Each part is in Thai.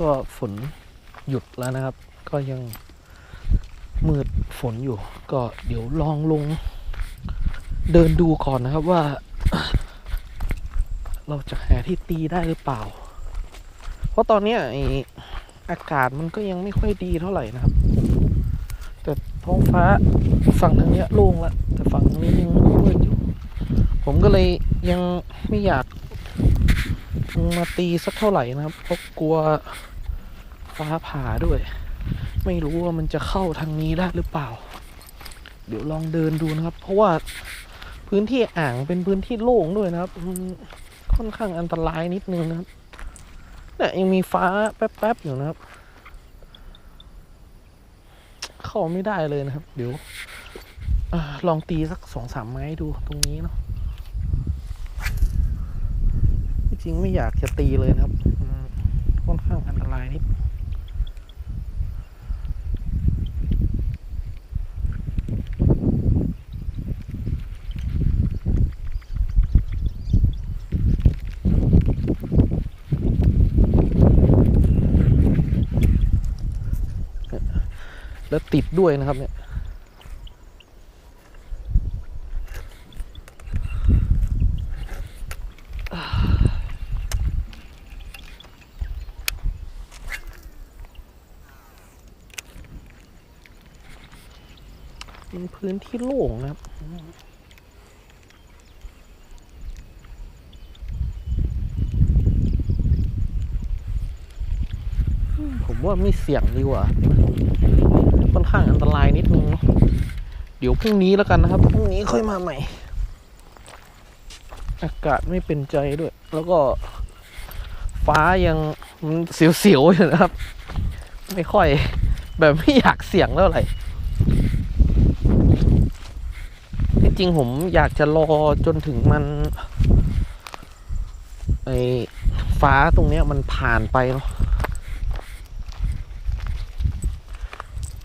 ก็ฝนหยุดแล้วนะครับ ก็ยังมืดฝนอยู่ ก็เดี๋ยวลองลง เดินดูก่อนนะครับว่า เราจะหาที่ตีได้หรือเปล่า เพราะตอนนี้อากาศมันก็ยังไม่ค่อยดีเท่าไหร่นะครับ แต่ท้องฟ้าฝั่งทางเนี้ยโล่งละแต่ฝั่งนี้ยังมืดอยู่ ผมก็เลยยังไม่อยาก มาตีสักเท่าไหร่นะครับเพราะกลัวฟ้าผ่าด้วย ไม่รู้ว่ามันจะเข้าทางนี้ได้หรือเปล่า เดี๋ยวลองเดินดูนะครับ เพราะว่าพื้นที่อ่างเป็นพื้นที่โล่งด้วยนะครับค่อนข้างอันตรายนิดนึงนะครับเนี่ยยังมีฟ้าแป๊บๆอยู่นะครับ เข้าไม่ได้เลยนะครับ เดี๋ยวอลองตีสักสองสามไม้ดูตรงนี้เนาะที่จ ริงไม่อยากจะตีเลยนะครับค่อนข้างอันตรายนิดแล้วติดด้วยนะครับเนี่ย มันพื้นที่โล่งนะครับผมว่าไม่เสี่ยงดีกว่าค่อนข้างอันตรายนิดนึงเนาะเดี๋ยวพรุ่งนี้แล้วกันนะครับ พรุ่งนี้ค่อยมาใหม่ อากาศไม่เป็นใจด้วย แล้วก็ฟ้ายังมันเสียวๆอยู่นะครับ ไม่ค่อย แบบไม่อยากเสี่ยงเท่าไหร่ ที่จ ริงผมอยากจะรอจนถึงมันไอฟ้าตรงเนี้ยมันผ่านไปเนาะ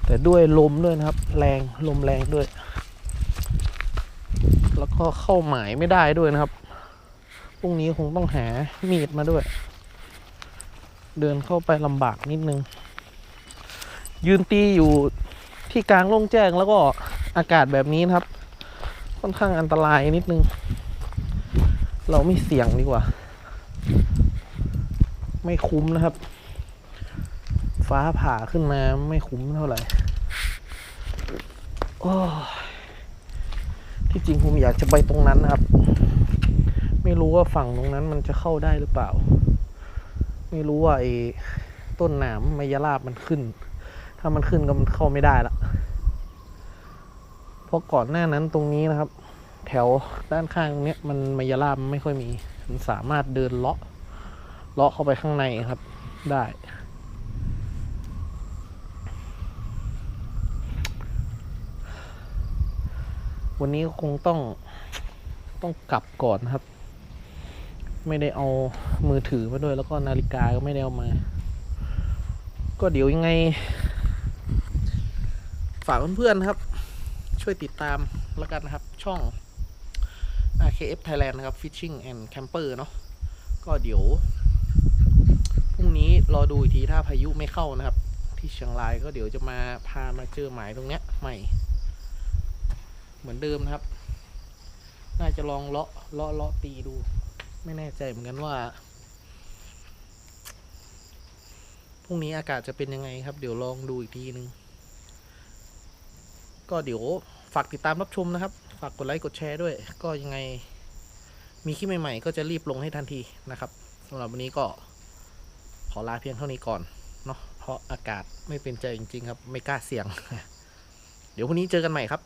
แต่ด้วยลมด้วยนะครับ แรงลมแรงด้วย แล้วก็เข้าหมายไม่ได้ด้วยนะครับพรุ่งนี้คงต้องหามีดมาด้วย เดินเข้าไปลำบากนิดนึง ยืนตีอยู่ที่กลางโล่งแจ้งแล้วก็อากาศแบบนี้นะครับ ค่อนข้างอันตรายนิดนึง เราไม่เสี่ยงดีกว่า ไม่คุ้มนะครับ ฟ้าผ่าขึ้นมาไม่คุ้มเท่าไหร่โอ้ที่จริงผมอยากจะไปตรงนั้นนะครับ ไม่รู้ว่าฝั่งตรงนั้นมันจะเข้าได้หรือเปล่า ไม่รู้ว่าไอ้ต้นหนามมายาลาบมันขึ้น ถ้ามันขึ้นก็มันเข้าไม่ได้ละ เพราะก่อนหน้านั้นตรงนี้นะครับ แถวด้านข้างตรงเนี้ยมันมายาลามันไม่ค่อยมี มันสามารถเดินเลาะเลาะเข้าไปข้างในครับ ได้ วันนี้คงต้องต้องกลับก่อนครับ ไม่ได้เอามือถือมาด้วย แล้วก็นาฬิกาก็ไม่ได้เอามา ก็เดี๋ยวยังไง ฝากเพื่อนๆนครับ ช่วยติดตามแล้วกันนะครับ ช่อง RKF Thailand นะครับ Fishing and Camper เนาะก็เดี๋ยวพรุ่งนี้รอดูอีกทีถ้าพายุไม่เข้านะครับ ที่เชียงรายก็เดี๋ยวจะมาพามาเจอหมายตรงเนี้ยใหม่ เหมือนเดิมนะครับ น่าจะลองเลาะเลาะเลาะตีดู ไม่แน่ใจเหมือนกันว่าพรุ่งนี้อากาศจะเป็นยังไงครับ เดี๋ยวลองดูอีกทีนึง ก็เดี๋ยวฝากติดตามรับชมนะครับ ฝากกดไลค์กดแชร์ด้วย ก็ยังไง มีคลิปใหม่ๆ ก็จะรีบลงให้ทันทีนะครับสำหรับวันนี้ก็ขอลาเพียงเท่านี้ก่อนเนาะเพราะอากาศไม่เป็นใจจริง ๆ ครับ ไม่กล้าเสี่ยง เดี๋ยวพรุ่งนี้เจอกันใหม่ครับ